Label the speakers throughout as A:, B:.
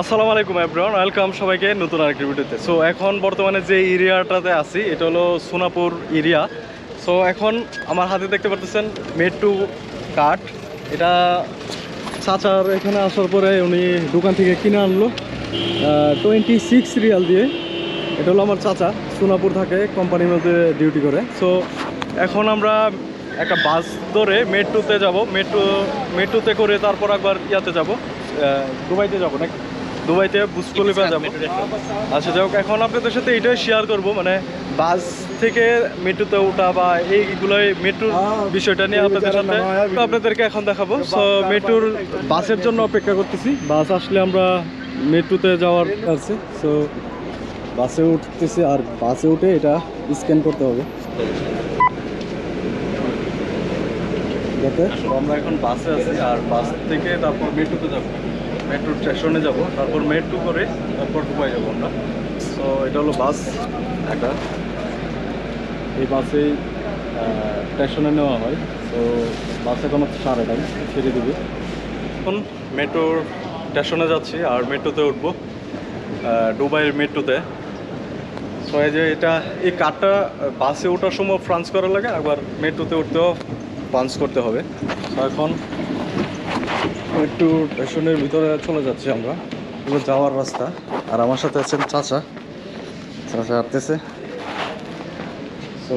A: আসসালামু আলাইকুম everyone welcome সবাইকে নতুন আরেকটি ভিডিওতে। সো এখন বর্তমানে যে এরিয়াটাতে আছি, এটা হলো সোনাপুর এরিয়া। সো এখন আমার হাতে দেখতে পারতেছেন মেট্রু কাঠ। এটা চাচার এখানে আসার পরে উনি দোকান থেকে কিনে আনলো টোয়েন্টি সিক্স রিয়াল দিয়ে। এটা হলো আমার চাচা, সোনাপুর থাকে, কোম্পানির মধ্যে ডিউটি করে। সো এখন আমরা একটা বাস ধরে মেট্রোতে যাব। মেট্রো, মেট্রোতে করে তারপর একবার ইয়াতে যাব দুবাইতে যাব নাকি? দুবাইতে বুসকলিফা যাব। আচ্ছা যাই হোক এখন আপনাদের সাথে এটাই শেয়ার করব মানে বাস থেকে মেট্রোতে ওঠা বা এইগুলোই মেট্রোর বিষয়টা নিয়ে আপনাদের সাথে। আপনাদেরকে এখন দেখাবো। সো মেট্রোর বাসের জন্য অপেক্ষা করতেছি। বাস আসলে আমরা মেট্রোতে যাওয়ার আছে। সো বাসে উঠতেছি আর বাসে উঠে এটা স্ক্যান করতে হবে। আমরা এখন বাসে আছি আর বাস থেকে তারপর মেট্রোতে যাব। মেট্রো স্টেশনে যাব তারপর মেট্রো করে তারপর দুবাই যাব আমরা। তো এটা হলো বাস একটা। এই বাসেই স্টেশনে নেওয়া হয়। তো বাসে কোনো সাড়ে টাইম ছেড়ে দিবে। এখন মেট্রোর স্টেশনে যাচ্ছি আর মেট্রোতে উঠবো আহ, দুবাইয়ের মেট্রোতে। তো এই যে এটা এই কার্ডটা বাসে ওঠার সময় ফ্রান্স করা লাগে আবার মেট্রোতে উঠতেও পাঞ্চ করতে হবে। তো এখন একটু স্টেশনের ভিতরে চলে যাচ্ছি আমরা। যাওয়ার রাস্তা। আর আমার সাথে আছেন চাচা। চাচা আসতেছে। তো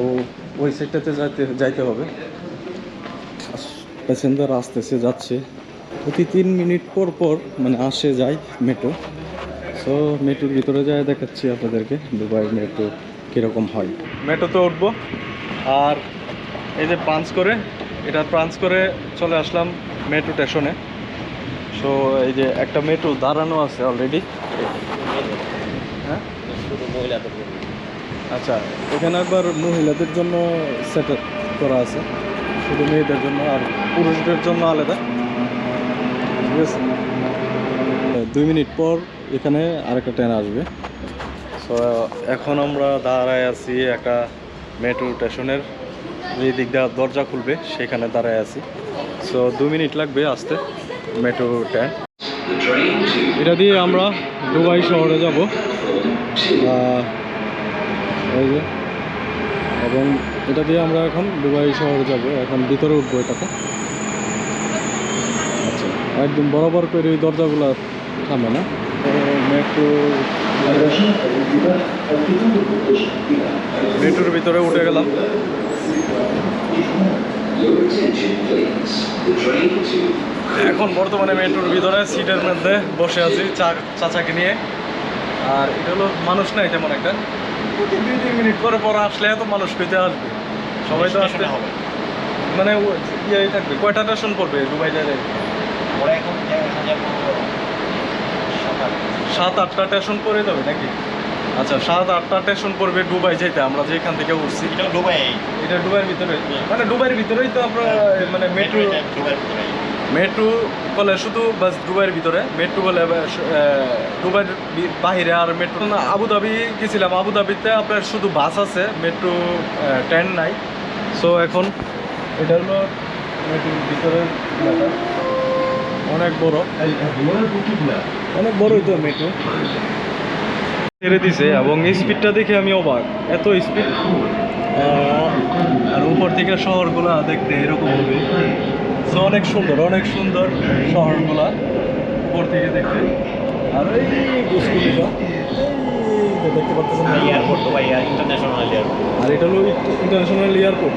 A: ওই সাইডটাতে যাইতে যাইতে হবে। প্যাসেঞ্জার আসতেছে, যাচ্ছে। প্রতি তিন মিনিট পর পর মানে আসে, যায় মেট্রো সো মেট্রোর ভিতরে যায় দেখাচ্ছি আপনাদেরকে, দুবাই মেট্রো কীরকম হয়। মেট্রোতে উঠবো। আর এই যে পাঞ্চ করে, এটা পাঞ্চ করে চলে আসলাম মেট্রো স্টেশনে সো এই যে একটা মেট্রো দাঁড়ানো আছে অলরেডি হ্যাঁ? আচ্ছা এখানে একবার মহিলাদের জন্য সেট করা আছে। শুধু মেয়েদের জন্য আর পুরুষদের জন্য আলাদা। ঠিক আছে? দুই মিনিট পর এখানে আরেকটা ট্রেন আসবে। সো এখন আমরা দাঁড়ায় আছি একটা মেট্রো স্টেশনের। এই দিক দিয়ে দরজা খুলবে, সেখানে দাঁড়ায় আছি। সো দু মিনিট লাগবে আসতে। মেট্রো ট্রেন এটা দিয়ে আমরা দুবাই শহরে যাব। এবং এটা দিয়ে আমরা এখন দুবাই শহরে যাব। এখন ভিতরে উঠবো এটাতে। আচ্ছা একদম বরাবর করে ওই দরজাগুলো থামে না। মেট্রো মেট্রোর ভিতরে উঠে গেলাম। এখন বর্তমানে মেট্রোর ভিতরে সিটের মধ্যে বসে আছি চা চাচাকে নিয়ে। আর এটা হলো মানুষ নাই তেমন একটা। প্রতি দুই তিন মিনিট পরে পরে আসলে এত মানুষ পেতে আসবে। সবাই তো আসতে হবে। মানে ইয়ে থাকবে কয়টা স্টেশন পড়বে দুবাই যায় সাত আটটা। স্টেশন পড়ে যাবে নাকি? আচ্ছা সাত আটটা স্টেশন পড়বে দুবাই যেতে আমরা যেখান থেকে উঠছি।
B: এটা দুবাই।
A: এটা দুবাইয়ের ভিতরে? মানে দুবাইয়ের ভিতরেই তো আমরা মানে মেট্রো মেট্রো বলে শুধু বাস দুবাইয়ের ভিতরে মেট্রো বলে আহ, দুবাইয়ের বাহিরে আর মেট্রো না। আবুধাবি গেছিলাম। আবুধাবিতে আপনার শুধু বাস আছে মেট্রো ট্রেন নাই। সো এখন এটা হলো মেট্রোর ভিতরের অনেক বড়। অনেক বড়ই তো মেট্রো ছেড়ে দিছে এবং স্পিডটা দেখে আমি অবাক। এত স্পিড আর উপর থেকে শহরগুলা দেখতে এরকম হবে। So, অনেক সুন্দর অনেক সুন্দর শহরগুলা উপর থেকে দেখতে। আর এই দেখতে পাচ্ছেন
B: এয়ারপোর্ট ইন্টারন্যাশনাল এয়ারপোর্ট
A: আর এটা হলো international airport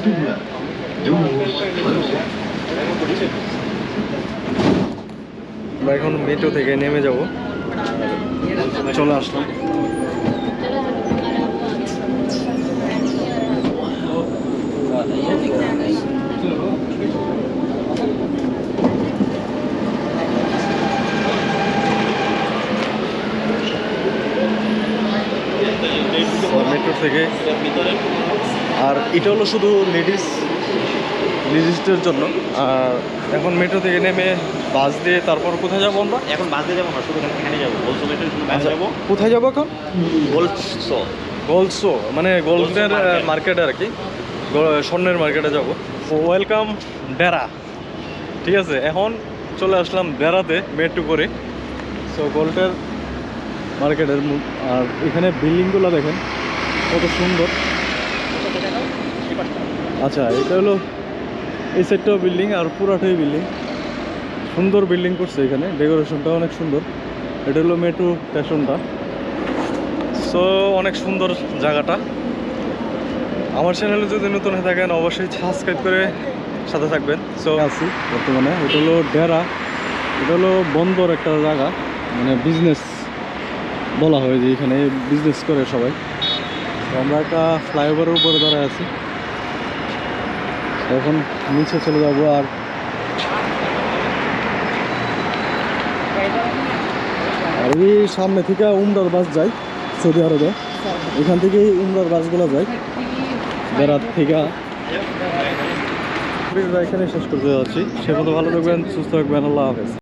C: Aventura. Doors closing.
A: আমরা এখন মেট্রো থেকে নেমে যাব চলে আসলাম মেট্রো থেকে আর এটা হলো শুধু লেডিস লেডিসদের জন্য। আর এখন মেট্রো থেকে নেমে বাস দিয়ে তারপর কোথায় যাব আমরা?
B: এখন বাস দিয়ে যাব না শুধু এখানে যাব। গোলসো মেট্রো
A: আচ্ছা
B: যাব।
A: কোথায় যাব এখন?
B: গোলসো
A: গোলসো মানে গোল্ডের
B: market.
A: মার্কেটে আর কি। স্বর্ণের মার্কেটে যাব। ওয়েলকাম ডেরা ঠিক আছে এখন চলে আসলাম ডেরাতে মেট্রো করে। সো গোল্ডের মার্কেটের আর এখানে বিল্ডিংগুলো দেখেন কত সুন্দর। আচ্ছা এটা হলো এই সাইডটাও বিল্ডিং আর পুরাটাই বিল্ডিং সুন্দর বিল্ডিং করছে এখানে ডেকোরেশনটা অনেক সুন্দর। এটা হলো মেট্রো স্টেশনটা সো অনেক সুন্দর জায়গাটা। আমার চ্যানেলে যদি নতুন হয়ে থাকেন অবশ্যই সাবস্ক্রাইব করে সাথে থাকবেন। সো আছি বর্তমানে। এটা হলো ডেরা। এটা হলো বন্দর একটা জায়গা। মানে বিজনেস বলা হয় যে এখানে বিজনেস করে সবাই। আমরা একটা ফ্লাইওভারের উপরে দাঁড়ায় আছি। এখন নিচে চলে যাব আর ওই সামনে থেকে উমরার বাস যায় সৌদি আরবে। এখান থেকেই উমরার বাসগুলো যায়। বেড়ার থেকে। এখানে শেষ করতে যাচ্ছি। সে কথা ভালো থাকবেন, সুস্থ থাকবেন, আল্লাহ হাফেজ।